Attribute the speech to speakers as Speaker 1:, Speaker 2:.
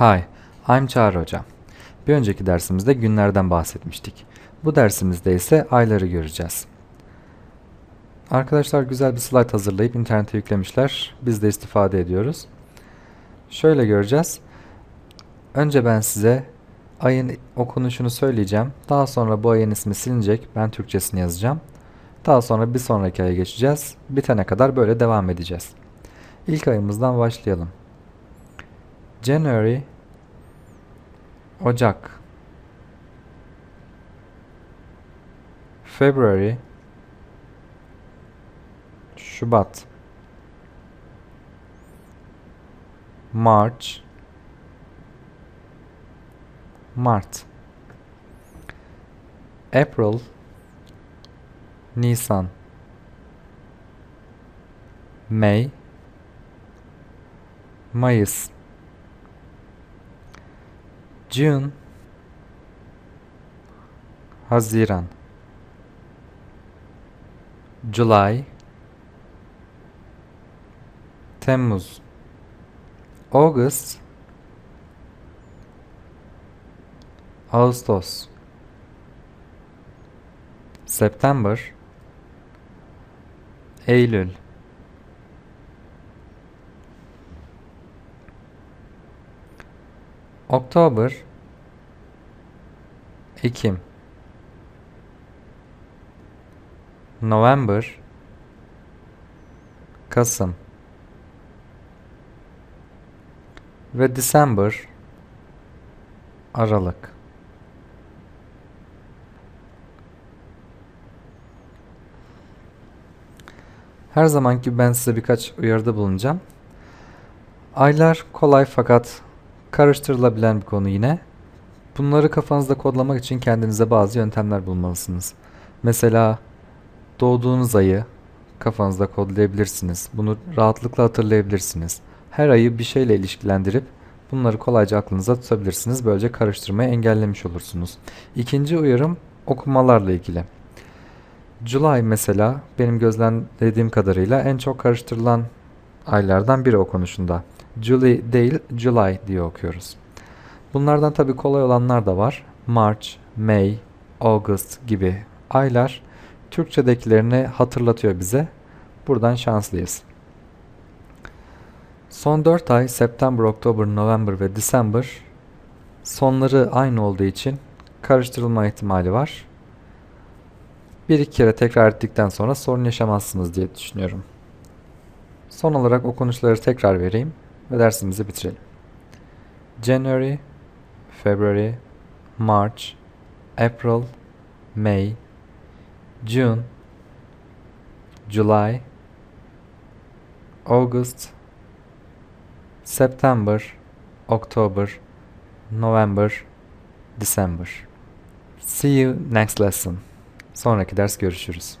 Speaker 1: Hi, I'm Çağrı Hoca. Bir önceki dersimizde günlerden bahsetmiştik. Bu dersimizde ise ayları göreceğiz. Arkadaşlar güzel bir slide hazırlayıp internete yüklemişler. Biz de istifade ediyoruz. Şöyle göreceğiz. Önce ben size ayın okunuşunu söyleyeceğim. Daha sonra bu ayın ismi silinecek. Ben Türkçesini yazacağım. Daha sonra bir sonraki aya geçeceğiz. Bitene kadar böyle devam edeceğiz. İlk ayımızdan başlayalım. January Ocak February Şubat March Mart April Nisan May Mayıs June Haziran July Temmuz August Ağustos September Eylül Oktober Ekim November Kasım ve December Aralık Her zamanki ben size birkaç uyarıda bulunacağım. Aylar kolay fakat karıştırılabilen bir konu yine. Bunları kafanızda kodlamak için kendinize bazı yöntemler bulmalısınız. Mesela doğduğunuz ayı kafanızda kodlayabilirsiniz. Bunu rahatlıkla hatırlayabilirsiniz. Her ayı bir şeyle ilişkilendirip bunları kolayca aklınıza tutabilirsiniz. Böylece karıştırmayı engellemiş olursunuz. İkinci uyarım okumalarla ilgili. July mesela benim gözlemlediğim kadarıyla en çok karıştırılan aylardan biri okunuşunda. July değil July diye okuyoruz. Bunlardan tabi kolay olanlar da var. March, May, August gibi aylar Türkçedekilerini hatırlatıyor bize. Buradan şanslıyız. Son 4 ay September, October, November ve December sonları aynı olduğu için karıştırılma ihtimali var. Bir iki kere tekrar ettikten sonra sorun yaşamazsınız diye düşünüyorum. Son olarak okunuşları tekrar vereyim ve dersimizi bitirelim. January, February, March, April, May, June, July, August, September, October, November, December. See you next lesson. Sonraki ders görüşürüz.